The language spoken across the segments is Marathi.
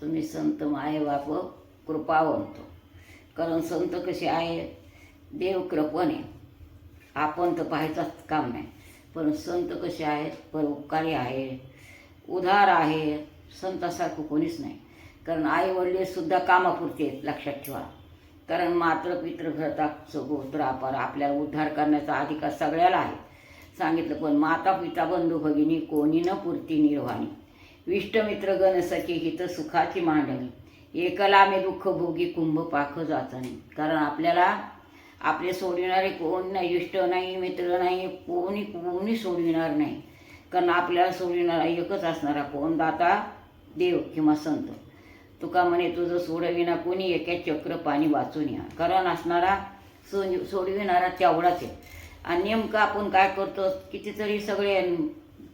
तुम्ही संत माय बाप कृपावंत. कारण संत कसे आहे देव कृपणे आपण तर पाहायचाच काम नाही. पण संत कसे आहेत? परोपकारी आहे उधार आहे. संतासारखं कोणीच नाही. कारण आई वडीलसुद्धा कामापुरते आहेत लक्षात ठेवा. कारण मात्र पित्र सगोत्रापार गोत्र अपार आपल्याला उद्धार करण्याचा अधिकार सगळ्याला आहे. सांगितलं पण माता पिता बंधू भगिनी कोणी न पुरती निर्वाणी. इष्टमित्रगण गणसखी हित सुखाची मांडणी एकला मे दुःख भोगी कुंभ पाख जाचणी. कारण आपल्याला आपले सोडविणारे कोण नाही इष्ट नाही मित्र नाही कोणी कोणी सोडविणार नाही. कारण आपल्याला सोडविणारा एकच असणारा कोण? दाता देव किंवा संत. तुका म्हणे तुझं सोडविना कोणी एका चक्र पाणी वाचून या. कारण असणारा सो सोडविणारा तेवढाच आहे. आणि नेमकं आपण काय करतो? कितीतरी सगळे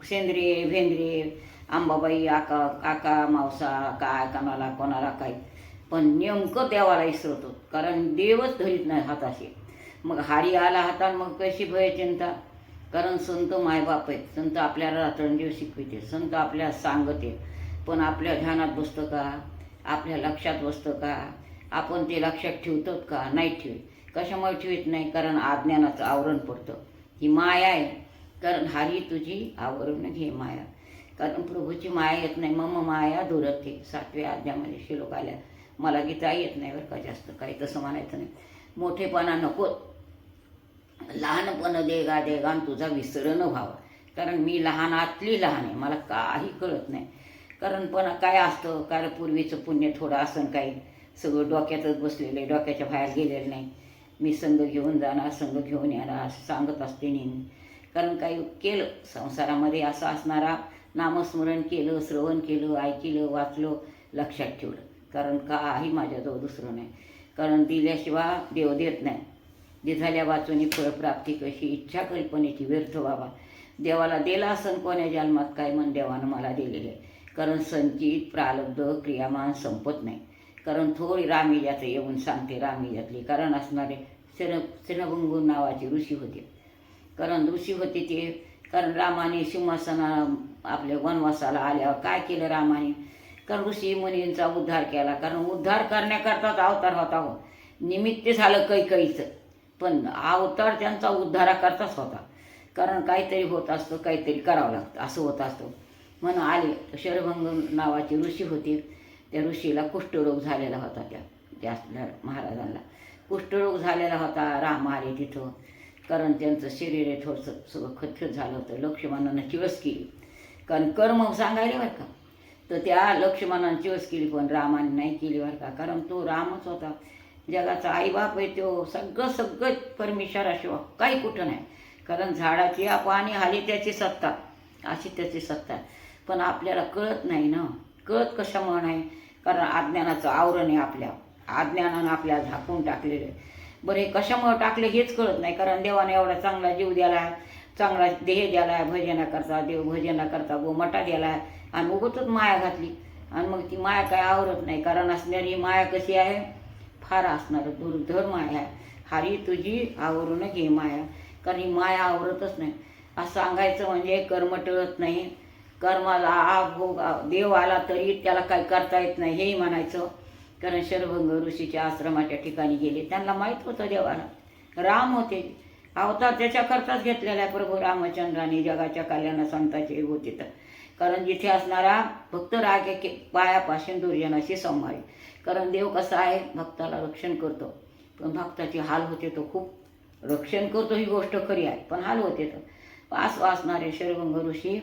सेंद्रिय भेंद्रिय आंबाबाई आका काका मावसा काय कोणाला कोणाला काय. पण नेमकं देवाला इसरतो कारण देवच धरीत नाही हाताशी. मग हारी आला हातात मग कशी भय चिंता? कारण संत मायबाप आहेत संत आपल्याला रात्रंदिव शिकविते संत आपल्याला सांगते. पण आपल्या ध्यानात बसतं का? आपल्या लक्षात बसतं का? आपण ते लक्षात ठेवतो का? नाही ठेवत. कशामुळे ठेवत नाही? कारण अज्ञानाचं आवरण पडतं. ही माया आहे. कारण हारी तुझी आवरण घे माया. कारण प्रभूची माया येत नाही. मम माया दुरते सातव्या अध्यामध्ये श्लोक आल्या. मला गीता येत नाही बरं का जास्त. काही तसं म्हणायचं नाही. मोठेपणा नको. लहानपण देगा देगा आणि तुझा विसरण व्हावा. कारण मी लहानातली लहान आहे. मला काही कळत नाही. कारण पण काय असतं? कारण पूर्वीचं पुण्य थोडं असं काही. सगळं डोक्यातच बसलेलं आहे. डोक्याच्या बाहेर गेलेलं नाही. मी संघ घेऊन जाणार संघ घेऊन येणार असं सांगत असते नेहमी. कारण काही केलं. संसारामध्ये असं असणारा नामस्मरण केलं श्रवण केलं ऐकलं वाचलं लक्षात ठेवलं. कारण काही माझ्याजवळ दुसरं नाही. कारण दिल्याशिवाय देव देत नाही. दिझाल्या वाचून फळप्राप्ती कशी? इच्छा कल्पनेची व्यर्थ व्हावा देवाला दिला असन कोण्या जन्मात? काय मन देवानं मला दिलेलं आहे. कारण संचित प्रालब्ध क्रियामान संपत नाही. कारण थोडी रामीजाचं येऊन सांगते रामीजातली कारण असणारे सिर सिरभंगू नावाचे ऋषी होते. कारण ऋषी होते ते कारण रामाने सिंहासना आपल्या वनवासाला आल्यावर काय केलं रामाने? कारण ऋषी मुनींचा उद्धार केला. कारण उद्धार करण्याकरताच अवतार होता हो. निमित्त झालं कैकईचं. पण अवतार त्यांचा उद्धाराकरताच होता. कारण काहीतरी होत असतं काहीतरी करावं लागतं. असं होत असतं. म्हणून आले. शरभंग नावाचे ऋषी होते. त्या ऋषीला कुष्ठरोग झालेला होता त्या त्या महाराजांना. कुष्ठरोग झालेला होता. राम आले तिथं. कारण त्यांचं शरीर आहे थोडंसं सगळं खतखत झालं होतं. लक्ष्मणानं चिवस केली. कारण कर्म सांगायले बरं का? तर त्या लक्ष्मणानं चिवस केली पण रामाने नाही केली बरं का? कारण तो रामच होता. जगाचा आईबाप आहे तो. सगळं सगळं परमेश्वराशिवाय काही कुठं नाही. कारण झाडाची पाणी हाली त्याची सत्ता. अशी त्याची सत्ता पण आपल्याला कळत नाही ना? कळत कशामुळं नाही? कारण अज्ञानाचं आवरण आहे आपल्या. अज्ञानानं आपल्याला झाकून टाकलेलं आहे. बरं हे कशामुळं टाकले हेच कळत नाही. कारण देवाने एवढा चांगला जीव द्याला चांगला देह द्याला भजनाकरता देव भजनाकरता गोमटा द्याला आणि उगतच माया घातली. आणि मग ती माया काय आवरत नाही. कारण असणारी माया कशी आहे? फार असणार दुर्धर माया. आहे हारी तुझी आवरून घे माया. कारण ही माया आवरतच नाही. असं सांगायचं म्हणजे कर्म टळत नाही. कर्माला आ भोग देव आला तरी त्याला काही करता येत नाही हेही म्हणायचं. कारण शरभंग ऋषीच्या आश्रमाच्या ठिकाणी गेले. त्यांना माहीत होतं देवाला. राम होते. अवतार त्याच्याकरताच घेतलेला आहे प्रभू रामचंद्राने जगाच्या कल्याणा संताचे होते तर कारण जिथे असणारा भक्त राग के पायापासून दुर्जनाशी संभाळी. कारण देव कसा आहे? भक्ताला रक्षण करतो. पण भक्ताची हाल होते तो खूप रक्षण करतो ही गोष्ट खरी आहे. पण हाल होते तर वास वासणारे शरभंग ऋषी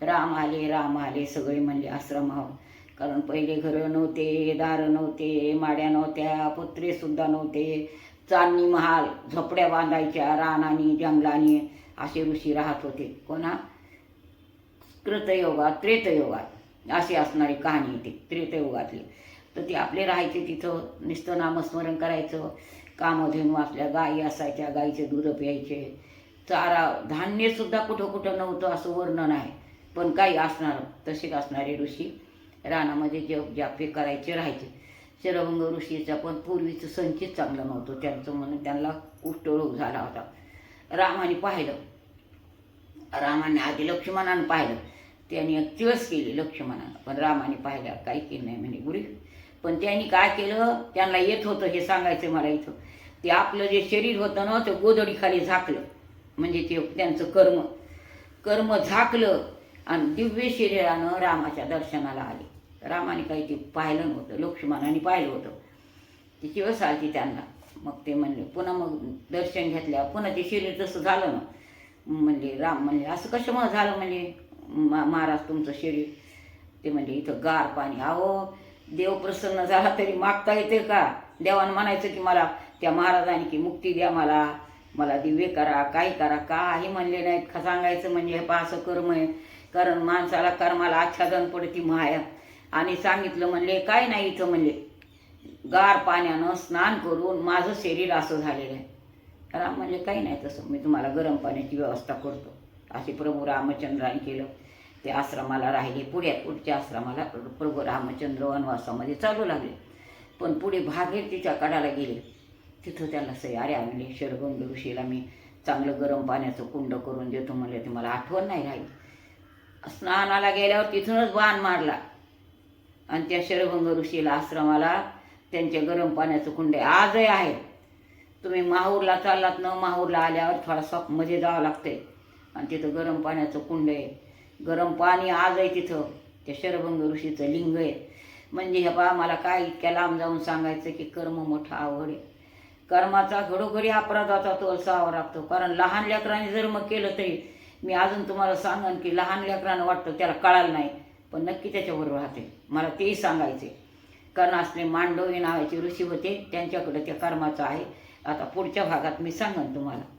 राम आले राम आले सगळे म्हणजे आश्रमावर कारण पहिले घरं नव्हते दारं नव्हते माड्या नव्हत्या पुत्रेसुद्धा नव्हते. चांदणी महाल झोपड्या बांधायच्या रानानी जंगलानी असे ऋषी राहत होते. कोणा? कृतयोगात त्रेतयोगात अशी असणारी कहाणी ती त्रेतयोगातली. तर ती आपले राहायचे तिथं नुसतं नामस्मरण करायचं कामधेनू आपल्या गायी असायच्या गाईचे दूध प्यायचे. चारा धान्यसुद्धा कुठं कुठं नव्हतं असं वर्णन आहे. पण काही असणार तसेच असणारे ऋषी रानामध्ये जप जापे करायचे राहायचे. शरभंग ऋषीचा पण पूर्वीचं संचित चांगलं नव्हतं. त्यांचं म्हणून त्यांना कुष्ठरोग झाला होता. रामाने पाहिलं. रामाने आधी लक्ष्मणानं पाहिलं. त्यांनी एक तिळस केली लक्ष्मणानं. पण रामाने पाहिलं काही केलं नाही म्हणे गुरी. पण त्यांनी काय केलं? त्यांना येत होतं हे सांगायचं मला इथं. ते आपलं जे शरीर होतं ना ते गोदडीखाली झाकलं. म्हणजे ते त्यांचं कर्म. कर्म झाकलं आणि दिव्य शरीरानं रामाच्या दर्शनाला आले. रामाने काही ते पाहिलं नव्हतं लक्ष्मणाने पाहिलं होतं. ती दिवस आलती त्यांना. मग ते म्हणले पुन्हा मग दर्शन घेतल्या पुन्हा ते शरीर तसं झालं ना म्हणले राम म्हणले असं कशामुळं झालं म्हणजे मा महाराज तुमचं शरीर ते म्हणले इथं गार पाणी. अहो देव प्रसन्न झाला तरी मागता येते का? देवानं म्हणायचं की मला त्या महाराजांनी की मुक्ती द्या मला मला दिव्य करा काही करा. काही म्हणले नाहीत का सांगायचं म्हणजे हे पहा असं कर्म आहे. कारण माणसाला कर्माला आच्छादन पडते माया. आणि सांगितलं म्हणले काय नाही इथं म्हणले. गार पाण्यानं स्नान करून माझं शरीर असं झालेलं आहे. राम म्हणजे काही नाही तसं मी तुम्हाला गरम पाण्याची व्यवस्था करतो. असे प्रभू रामचंद्राने केलं. ते आश्रमाला राहिले. पुढे पुढच्या आश्रमाला प्रभू रामचंद्र वनवासामध्ये चालू लागले. पण पुढे भागीरथीच्या कडाला गेले. तिथं त्याला सयारे आणले शरगंग ऋषीला मी चांगलं गरम पाण्याचं कुंड करून देतो म्हणले. ते मला आठवण नाही राहिली. स्नानाला गेल्यावर तिथूनच बाण मारला. आणि त्या शरभंग ऋषीला आश्रमाला त्यांचे गरम पाण्याचं कुंड आहे आजही आहे. तुम्ही माहूरला चाललात ना माहूरला आल्यावर थोडा मध्ये जावं लागते आणि तिथं गरम पाण्याचं कुंड आहे. गरम पाणी आज आहे तिथं. त्या शरभंग ऋषीचं लिंग आहे. म्हणजे हे बा मला काय इतक्या लांब जाऊन सांगायचं की कर्म मोठा आवड आहे. कर्माचा घडोघडी अपराधाचा तो असावा लागतो. कारण लहान लेकराने जर मग केलं तरी मी अजून तुम्हाला सांगन की लहान लेकरांना वाटतं त्याला कळालं नाही. पण नक्की त्याच्याबरोबर राहते. मला तेही सांगायचे. कारण असले मांडवी नावाचे ऋषी होते. त्यांच्याकडे त्या कर्माचं आहे. आता पुढच्या भागात मी सांगन तुम्हाला.